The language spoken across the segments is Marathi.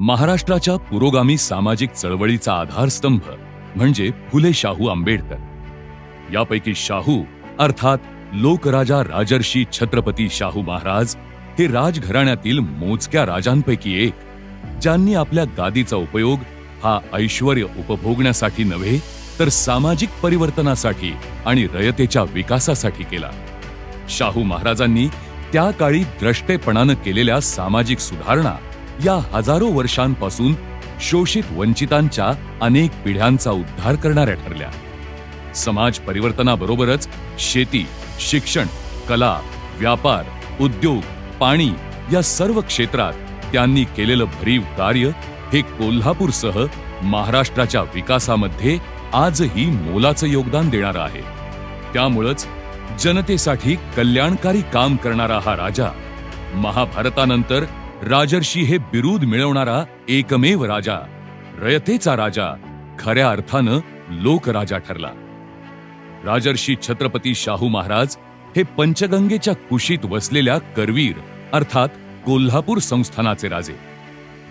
महाराष्ट्राच्या पुरोगामी सामाजिक चळवळीचा आधारस्तंभ म्हणजे फुले शाहू आंबेडकर. यापैकी शाहू अर्थात लोकराजा राजर्षी छत्रपती शाहू महाराज हे राजघराण्यातील मोजक्या राजांपैकी एक ज्यांनी आपल्या गादीचा उपयोग हा ऐश्वर उपभोगण्यासाठी नव्हे तर सामाजिक परिवर्तनासाठी आणि रयतेच्या विकासासाठी केला. शाहू महाराजांनी त्या काळी द्रष्टेपणानं केलेल्या सामाजिक सुधारणा या हजारो वर्षांपासून शोषित वंचितांच्या अनेक पिढ्यांचा उद्धार करणाऱ्या ठरल्या. समाज परिवर्तनाबरोबरच शेती शिक्षण कला व्यापार उद्योग पाणी या सर्व क्षेत्रात त्यांनी केलेलं भरीव कार्य हे कोल्हापूरसह महाराष्ट्राच्या विकासामध्ये आजही मोलाचं योगदान देणारं आहे. त्यामुळंच जनतेसाठी कल्याणकारी काम करणारा हा राजा महाभारतानंतर राजर्षी हे बिरूद मिळवणारा एकमेव राजा रयतेचा राजा खऱ्या अर्थानं लोकराजा ठरला. राजर्षी छत्रपती शाहू महाराज हे पंचगंगेच्या कुशीत वसलेल्या करवीर अर्थात कोल्हापूर संस्थानाचे राजे.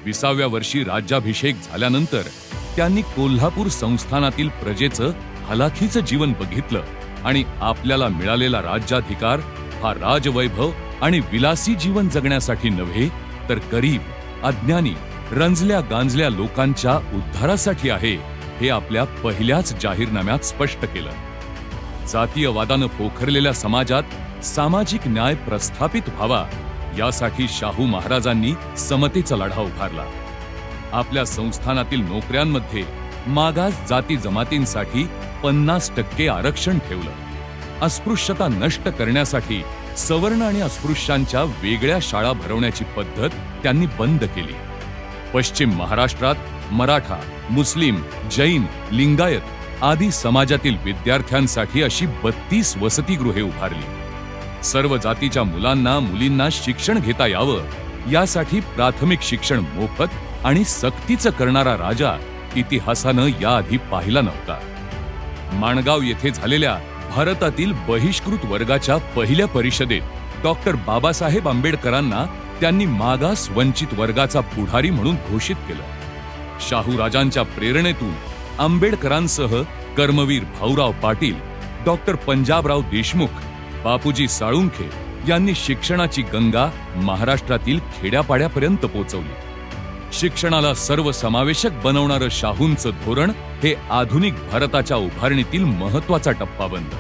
विसाव्या वर्षी राज्याभिषेक झाल्यानंतर त्यांनी कोल्हापूर संस्थानातील प्रजेचं हलाखीचं जीवन बघितलं आणि आपल्याला मिळालेला राज्याधिकार हा राजवैभव आणि विलासी जीवन जगण्यासाठी नव्हे तर गरीब अज्ञानी रंजल्या गांजल्या लोकांच्या उद्धारासाठी आहे हे आपल्या पहिल्याच जाहीरनाम्यात स्पष्ट केलं. जातीयवादानं पोखरलेल्या समाजात सामाजिक न्याय प्रस्थापित व्हावा यासाठी शाहू महाराजांनी समतेचा लढा उभारला. आपल्या संस्थानातील नोकऱ्यांमध्ये मागास जाती जमातींसाठी पन्नास टक्के आरक्षण ठेवलं. अस्पृश्यता नष्ट करण्यासाठी सवर्ण आणि अस्पृश्यांच्या वेगळ्या शाळा भरवण्याची पद्धत त्यांनी बंद केली. पश्चिम महाराष्ट्रात मराठा मुस्लिम जैन लिंगायत आदी समाजातील विद्यार्थ्यांसाठी अशी बत्तीस वसतिगृहे उभारली. सर्व जातीच्या मुलांना मुलींना शिक्षण घेता यावं यासाठी प्राथमिक शिक्षण मोफत आणि सक्तीचं करणारा राजा इतिहासानं याआधी पाहिला नव्हता. माणगाव येथे झालेल्या भारतातील बहिष्कृत वर्गाच्या पहिल्या परिषदेत डॉक्टर बाबासाहेब आंबेडकरांना त्यांनी मागास वंचित वर्गाचा पुढारी म्हणून घोषित केलं. शाहू राजांच्या प्रेरणेतून आंबेडकरांसह कर्मवीर भाऊराव पाटील डॉक्टर पंजाबराव देशमुख बापूजी साळुंखे यांनी शिक्षणाची गंगा महाराष्ट्रातील खेड्यापाड्यापर्यंत पोहोचवली शिक्षणाला सर्वसमावेशक बनवणारं शाहूंचं धोरण हे आधुनिक भारताच्या उभारणीतील महत्त्वाचा टप्पा बनलं.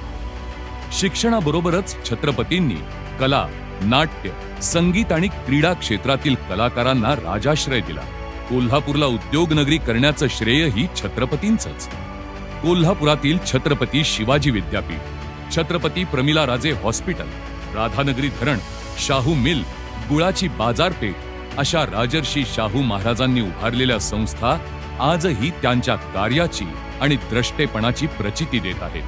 शिक्षणाबरोबरच छत्रपतींनी कला नाट्य संगीत आणि क्रीडा क्षेत्रातील कलाकारांना राजाश्रय दिला. कोल्हापूरला उद्योगनगरी करण्याचं श्रेयही छत्रपतींचंच. कोल्हापुरातील छत्रपती शिवाजी विद्यापीठ छत्रपती प्रमिला राजे हॉस्पिटल राधानगरी धरण शाहू मिल गुळाची बाजारपेठ अशा राजर्षी शाहू महाराजांनी उभारलेल्या संस्था आजही त्यांच्या कार्याची आणि द्रष्टेपणाची प्रचिती देत आहेत.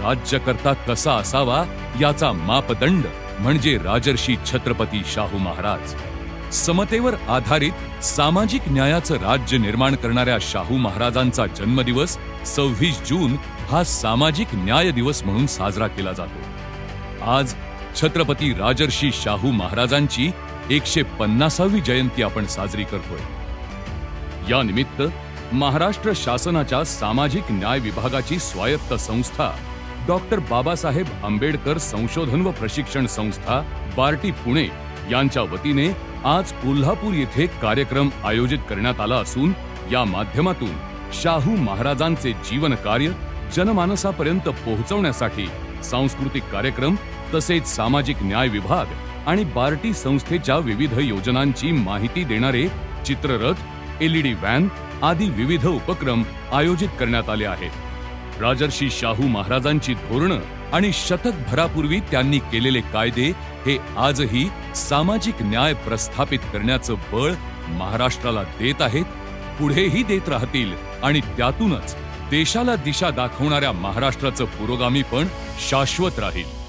राज्यकर्ता कसा असावा याचा मापदंड म्हणजे राजर्षी छत्रपती शाहू महाराज. समतेवर आधारित सामाजिक न्यायाचं राज्य निर्माण करणाऱ्या शाहू महाराजांचा जन्मदिवस सव्वीस जून हा सामाजिक न्याय दिवस म्हणून साजरा केला जातो. आज छत्रपती राजर्षी शाहू महाराजांची एकशे पन्नासावी जयंती आपण साजरी करतोय. या निमित्त महाराष्ट्र शासनाच्या सामाजिक न्याय विभागाची स्वायत्त संस्था डॉक्टर बाबासाहेब आंबेडकर संशोधन व प्रशिक्षण संस्था बार्टी पुणे यांच्या वतीने आज कोल्हापूर येथे कार्यक्रम आयोजित करण्यात आला असून या माध्यमातून शाहू महाराजांचे जीवन कार्य जनमानसापर्यंत पोहोचवण्यासाठी सांस्कृतिक कार्यक्रम तसेच सामाजिक न्याय विभाग आणि बार्टी संस्थेच्या विविध योजनांची माहिती देणारे चित्ररथ एलईडी व्हॅन आदी विविध उपक्रम आयोजित करण्यात आले आहेत. राजर्षी शाहू महाराजांची धोरणं आणि शतकभरापूर्वी त्यांनी केलेले कायदे हे आजही सामाजिक न्याय प्रस्थापित करण्याचं बळ महाराष्ट्राला देत आहेत पुढेही देत राहतील आणि त्यातूनच देशाला दिशा दाखवणाऱ्या महाराष्ट्राचं पुरोगामी पण शाश्वत राहील.